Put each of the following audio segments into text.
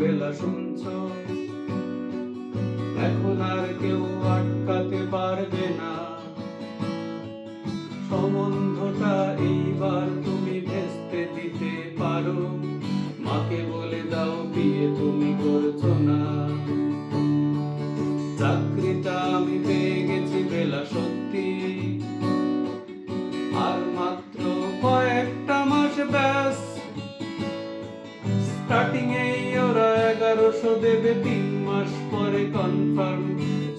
বেলা শুনছ? এখন আর কেউ আটকাতে পারবে না। সম্বন্ধটা এইবার তুমি ভেস্তে দিতে পারো। দেবে তিন মাস পরে কনফার্ম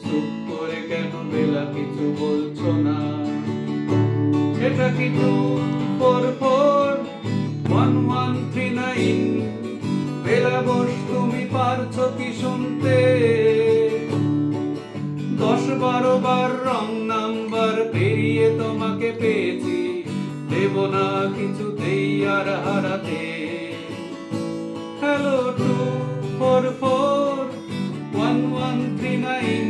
চুপ করে কেন বেলা কিছু বলছো না? এটা কি two four four? One one three nine. Bela Bose, তুমি পারছ কি শুনতে? দশ বারো বার রং নাম্বার পেরিয়ে তোমাকে পেয়েছি। দেব না কিছুতেই আর হারাতে। Hello two four four one three nine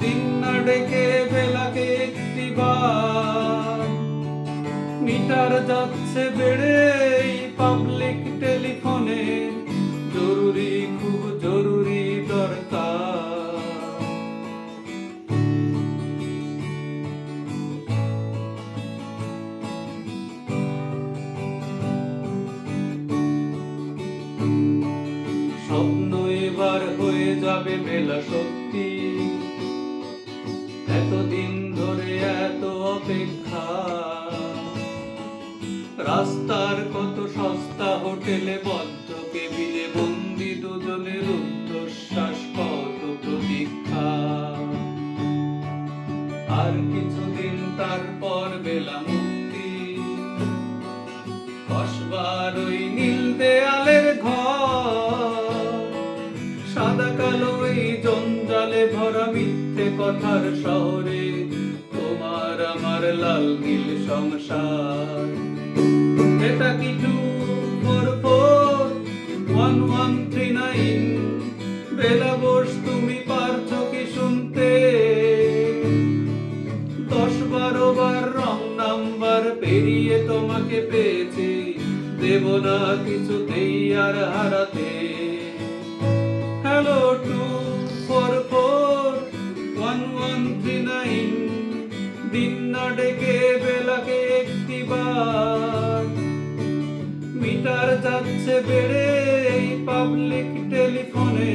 দিন না ডেকে বেলাকে একটি বার। মিটার যাচ্ছে বেড়ে পাবলিক টেলিফোনে যাবে মেলা সত্যি এতদিন ধরে এত অপেক্ষা। রাস্তার কত সস্তা হোটেলে বদ্ধ কেবিলে বন্দি দুজনের মিথ্যে কথার শহরে তোমার আমার লাল নীল সংসার। এটা কি টু ফোর তুমি কি শুনতে? দশ বারো বার রং নাম্বার পেরিয়ে তোমাকে পেয়েছি, দেব না কিছুতেই আর হারাতে। হ্যালো টু নাইন দিন না ডেকে বেলাকে একটি বার মিটার যাচ্ছে বেড়ে পাবলিক টেলিফোনে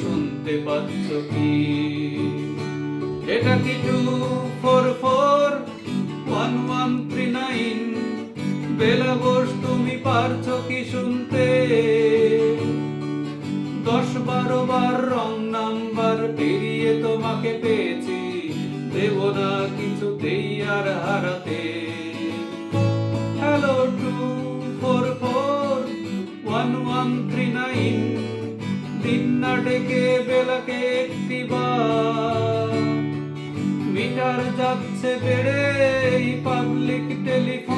শুনতে পাচ্ছ কি? এটা কি two four four one one three nine Bela Bose, তুমি পারছ কি শুনতে? দশ বারো বার রং নাম্বার পেরিয়ে তোমাকে পেয়েছি। দেব না কিছুতেই আর হারাতে। Hello two four four one one three nine না ডেকে বেলাকে একটি মিটার যাচ্ছে বেড়ে পাবলিক টেলিফোনে